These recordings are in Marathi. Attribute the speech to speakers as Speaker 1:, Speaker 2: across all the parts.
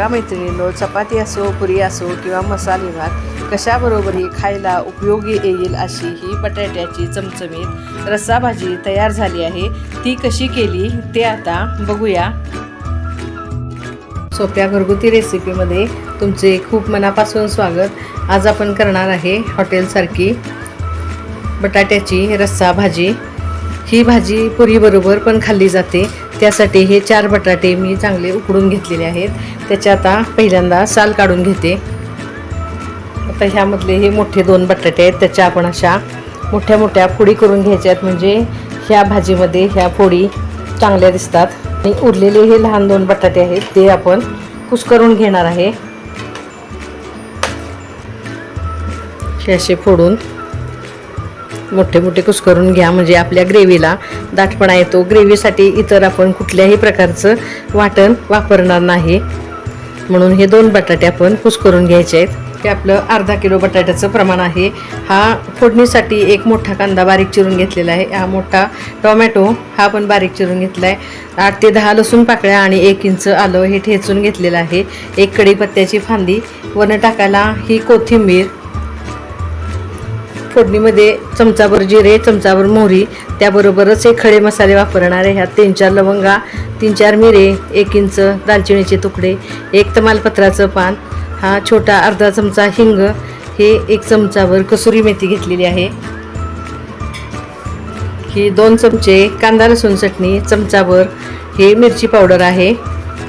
Speaker 1: बघा मैत्रिणींनो चपाती असो पुरी असो किंवा मसाले भात कशाबरोबरही खायला उपयोगी येईल अशी ही बटाट्याची चमचमीत रस्सा भाजी तयार झाली आहे. ती कशी केली ते आता बघूया. सोप्या घरगुती रेसिपीमध्ये तुमचे खूप मनापासून स्वागत. आज आपण करणार आहे हॉटेलसारखी बटाट्याची रस्सा भाजी ही भाजी पुरीबरोबर पण खाल्ली जाते. त्यासाठी हे चार बटाटे मी चांगले उकडून घेतलेले आहेत. त्याच्या आता पहिल्यांदा साल काढून घेते. आता ह्यामधले हे मोठे दोन बटाटे आहेत. त्याच्या आपण अशा मोठ्या मोठ्या फोडी करून घ्यायच्या आहेत. म्हणजे ह्या भाजीमध्ये ह्या फोडी चांगल्या दिसतात. आणि उरलेले हे लहान दोन बटाटे आहेत. ते आपण कुस्करून घेणार आहे. हे असे फोडून मोठे मोठे कुस्करून घ्या म्हणजे आपल्या ग्रेव्हीला दाटपणा येतो. ग्रेव्हीसाठी इतर आपण कुठल्याही प्रकारचं वाटण वापरणार नाही. म्हणून हे दोन बटाटे आपण कुस्करून घ्यायचे आहेत. ते आपलं अर्धा किलो बटाट्याचं प्रमाण आहे. हा फोडणीसाठी एक मोठा कांदा बारीक चिरून घेतलेला आहे. हा मोठा टोमॅटो हा पण बारीक चिरून घेतला आहे आठ ते दहा लसूण पाकळ्या आणि एक इंच आलं हे ठेचून घेतलेलं आहे. एक कढीपत्त्याची फांदी. वनं टाकायला ही कोथिंबीर फोडणीमध्ये चमचाभर जिरे चमचाभर मोहरी त्याबरोबरच हे खडे मसाले वापरणार आहे. ह्यात तीन चार लवंगा तीन चार मिरे एक इंच दालचिनीचे तुकडे एक तमालपत्राचं पान हा छोटा अर्धा चमचा हिंग हे एक चमचाभर कसुरी मेथी घेतलेली आहे. ही दोन चमचे कांदा लसूण चटणी चमचाभर हे मिरची पावडर आहे.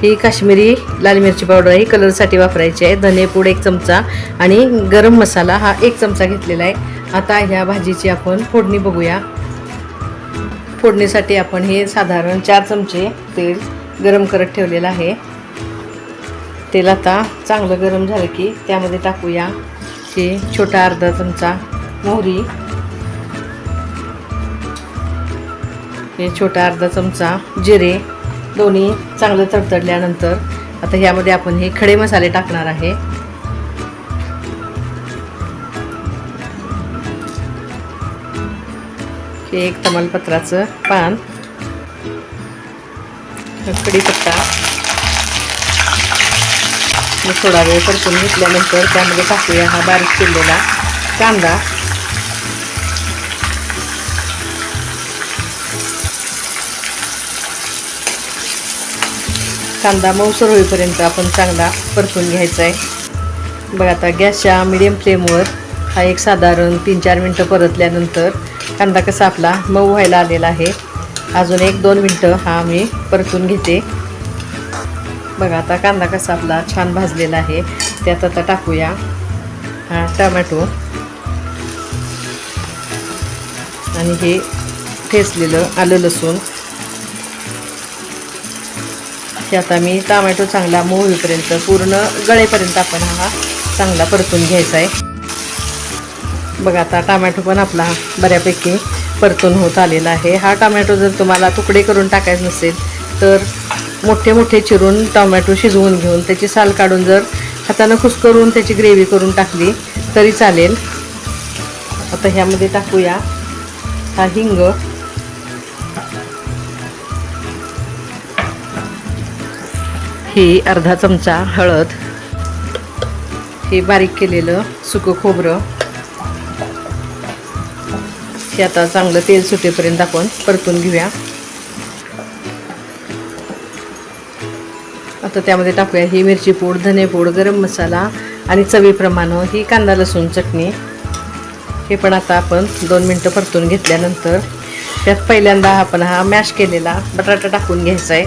Speaker 1: ही काश्मीरी लाल मिरची पावडर आहे कलरसाठी वापरायची आहे. धनेपूड एक चमचा आणि गरम मसाला हा एक चमचा घेतलेला आहे. आता ह्या भाजीची आपण फोडणी बघूया. फोडणीसाठी आपण हे साधारण चार चमचे तेल गरम करत ठेवलेलं आहे. तेल आता चांगलं गरम झालं की त्यामध्ये टाकूया हे छोटा अर्धा चमचा मोहरी. हे छोटा अर्धा चमचा जिरे दोन्ही चांगलं तडतडल्यानंतर आता ह्यामध्ये आपण हे खडे मसाले टाकणार आहे. हे एक तमालपत्राचं पान. कडीपत्ता मी थोडा वेळ परतून घेतल्यानंतर त्यामध्ये टाकूया हा बारीक केलेला कांदा. कांदा मऊसर होईपर्यंत आपण चांगला परतून घ्यायचा आहे बघा आता गॅसच्या मिडियम फ्लेमवर हा एक साधारण तीन चार मिनटं परतल्यानंतर कांदा कसा आपला मऊ व्हायला आलेला आहे. अजून एक दोन मिनटं हा मी परतून घेते. बघा आता कांदा कसा आपला छान भाजलेला आहे. त्यात आता टाकूया हा टमॅटो. आणि हे ठेचलेलं आलं लसूण. हे आता मी टमॅटो चांगला मऊ पूर्ण गळेपर्यंत आपण हा चांगला परतून घ्यायचा आहे. बघा आता टामॅटो पण आपला बऱ्यापैकी परतून होत आलेला आहे. हा टोमॅटो जर तुम्हाला तुकडे करून टाकायचे नसेल तर मोठे मोठे चिरून टोमॅटो शिजवून घेऊन त्याची साल काढून जर हातानं खुसकरून त्याची ग्रेव्ही करून टाकली तरी चालेल. आता ह्यामध्ये टाकूया हा हिंग. ही अर्धा चमचा हळद. हे बारीक केलेलं सुकं खोबरं. हे आता चांगलं तेल सुटेपर्यंत आपण परतून घेऊया. आता त्यामध्ये टाकूया ही मिरची पूड धने पूड गरम मसाला आणि चवीप्रमाणे ही कांदा लसूण चटणी. हे पण आता आपण दोन मिनटं परतून घेतल्यानंतर त्यात पहिल्यांदा आपण हा मॅश केलेला बटाटा टाकून घ्यायचा आहे.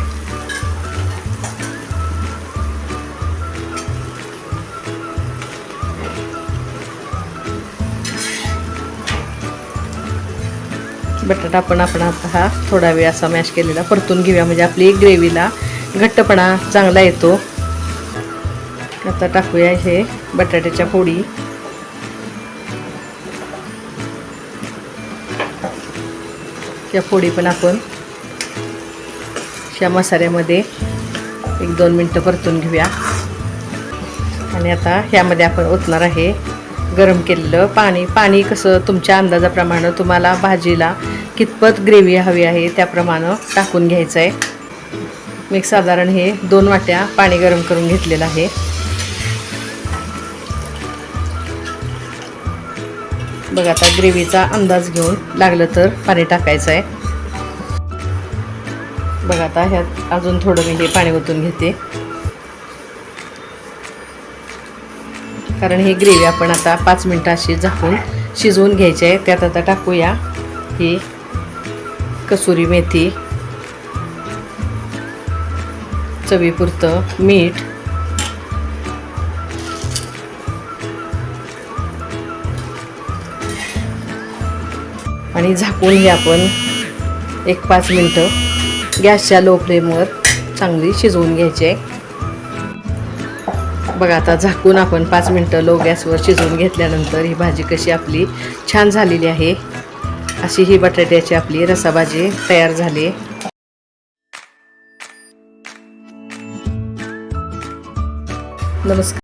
Speaker 1: बटाटा पण आपण आता हा थोडा वेळ असा मॅश केलेला. परतून घेऊया. म्हणजे आपली ग्रेव्हीला घट्टपणा चांगला येतो. आता टाकूया हे बटाट्याच्या फोडी. या फोडी पण आपण या मसाल्यामध्ये एक दोन मिनटं परतून घेऊया. आणि आता ह्यामध्ये आपण ओतणार आहे गरम केलेलं पाणी. पाणी कसं तुमच्या अंदाजाप्रमाणे तुम्हाला भाजीला कितपत ग्रेव्ही हवी आहे त्याप्रमाणे टाकून घ्यायचं आहे मी साधारण हे दोन वाट्या पाणी गरम करून घेतलेलं आहे. बघा आता ग्रेव्हीचा अंदाज घेऊन लागलं तर पाणी टाकायचं आहे बघा आता ह्यात अजून थोडं मी हे पाणी ओतून घेते. कारण ही ग्रेव्ही आपण आता पाच मिनटं अशी झाकून शिजवून घ्यायची आहे. त्यात आता टाकूया ही कसुरी मेथी चवीपुरतं मीठ आणि झाकून हे आपण एक पाच मिनटं. गॅसच्या लो फ्लेमवर चांगली शिजवून घ्यायची आहे. बघा आता झाकून आपण पाच मिनटं लो गॅसवर शिजवून घेतल्यानंतर ही भाजी कशी आपली छान झालेली आहे. अशी ही बटाट्याची आपली रसाभाजी तयार झाली नमस्कार.